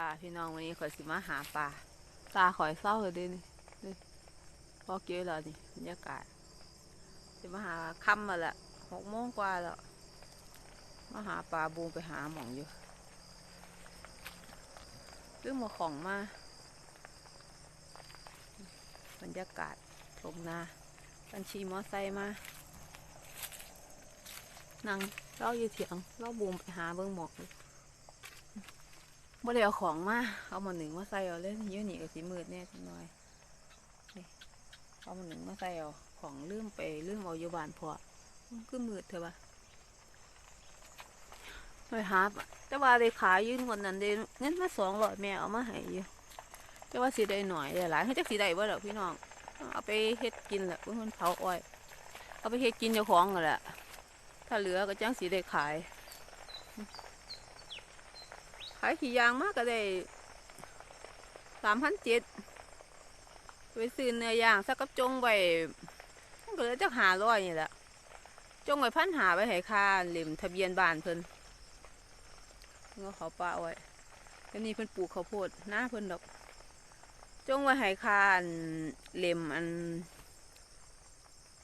ปลาพี่น้องวันนี้ข่อยสิมาหาปลาตาข่อยเศร้าเลยดินี่นี่พอเกี่ยวแล้วนี่บรรยากาศสิมาหาค่ำมาละหกโมงกว่าแล้วมาหาปลาบูมไปหาหมองอยู่เรื่องมาของมาบรรยากาศทงนาบัญชีมอไซค์มานั่งเล่าอยู่เถียงเล่าบูมไปหาเบิ่งหมอกอยู่ บ่ได้เอาของมา เอามาหนึ่งมาใส่เอาเลยอยืนนี่ก็สิมืดแน่จังหน่อยนี่เอามาหนึ่งมาใส่เอาของลืมไปลืมเอาอยู่บ้านพอมันคือมืดเถอะวะไปหาปะแต่ว่าได้ขายยืนคนนั้นได้เงินมาสองร้อยแม่เอามาให้อยู่แต่ว่าสิได้หน่อยได้หลายเขาจักสิได้บ่ดอกพี่น้อง เอาไปเฮ็ดกินแหละเพื่อนเผาอ้อย เอาไปเฮ็ดกินเจ้าของกันแหละถ้าเหลือก็จังสิได้ขาย ขายขี่ยางมากก็ได้สามพันเจ็ดไปซื้อเนื้อย่างสักกับจงไว้มันก็เลยจะหาร้อยนี่แหละจงไว้พันหาไว้ให้ค่าเล่มทะเบียนบ้านเพิ่นเงาเขาป้าไว้แล้วนี่เพิ่นปลูกข้าวโพดหน้าเพิ่นดอก จงไว้ให้ค่าอันเล่มอัน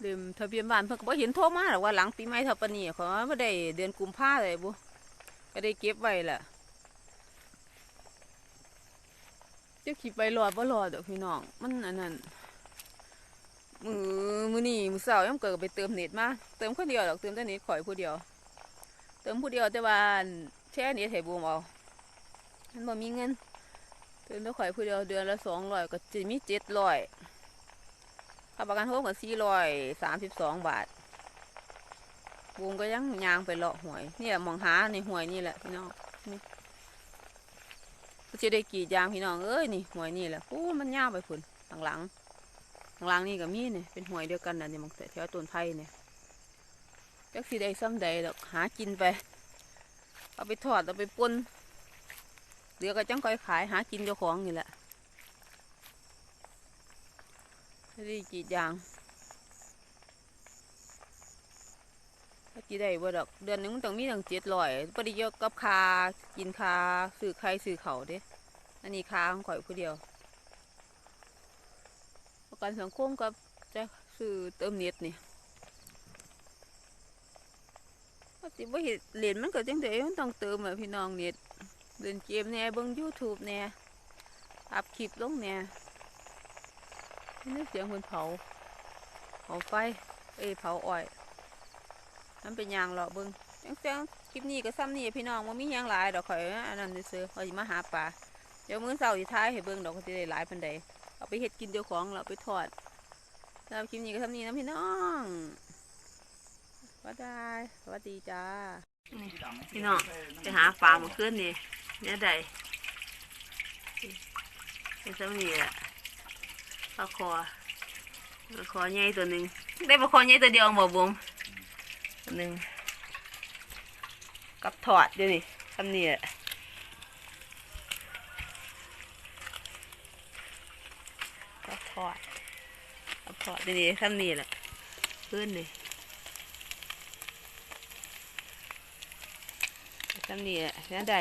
เล่มทะเบียนบ้านเพิ่นก็บ่เห็นโทรมาหรอกว่าหลังปีใหม่เท่าปานนี้เขาว่าบ่ได้เดือนกุมภาเลยบุก็ได้เก็บไว้แหละ จะขี่ไปรอดบ่รอดดอกพี่น้องมันอันนั้นมือมือนี่มือเสาร์ยังเกิดไปเติมเน็ตมาเติมคนเดียวดอกเติมแต่เน็ตข่อยผู้เดียว เติมผู้เดียวแต่ว่าแช่เน็ตให้บูมเอามันบ่มีเงินเติมแต่ข่อยผู้เดียวเดือนละสองร้อยก็จะมีเจ็ดร้อยค่าประกันโฮมก็สี่ร้อยสามสิบสองบาทบูมก็ยังยางไปเลาะหวยนี่แหละมองหาในหวยนี่แหละพี่น้อง จะได้กีดยางพี่น้องเอ้ยนี่หวยนี่แหละพูมันยาวไปพุ่นหลังหลังหลังหลังนี่กับมีเนี่ยเป็นหวยเดียวกันนะนี่มันแต่แถวต้นไผ่เนี่ยจักสิได้ซ้ำใดดอกหากินไป เอาไปทอดเอาไปป่นเดี๋ยวก็จังค่อยขายหากินเจ้าของนี่แหละด้กรีดยางถ้ากี่ได้บ่ดอกเดือนหนึงมันต้องมีตั้งเจ็ดร้อยพอดีเยอะกับคากินคาซื้อไข่ซื้อเขาเด้ อันนี้ค้าของข่อยผู้เดียว ประกันสังคมกับจะซื้อเติมเน็ตนี่ปกติว่าเห็นเหรียญมันก็จังเดมันต้องเติมอะพี่น้องเน็ตเล่นเกมแหน่เบิ่งยูทูบแหน่อัพคลิปลงแหน่นี่เสียงคนเผาเผาไฟเอ้เผาอ้อยมันเป็นยางหรอเบิ่งจังเสียงคลิปนี้ก็ซ้ำนี่พี่น้องมันมีหยังหลายดอกข่อยอันนั้นซื้อข่อยสิมาหาปลา เดี๋ยวมื้อเช้าสิท้ายให้เบิ่งดอกก็สิได้หลายปานใดเอาไปเฮ็ดกินเจ้าของแล้วเอาไปทอดแล้วคลิปนี้ก็ทำนี้นะพี่น้องสวัสดีสวัสดีจ้าพี่น้องไปหาปลาเมื่อคืนนี่เนี่ยใดเป็นสำนีแหละปลาคอปลาคอใหญ่ตัวหนึ่งได้ปลาคอใหญ่ตัวเดียวบ่บุ๋มตัวหนึ่งกับถอดเดี๋ยวนี้ทำนี่แหละ ก็ทอดเอาพอดนี่ทำนี่แหละพื้นนี่ทำนี่แหละนี่ได้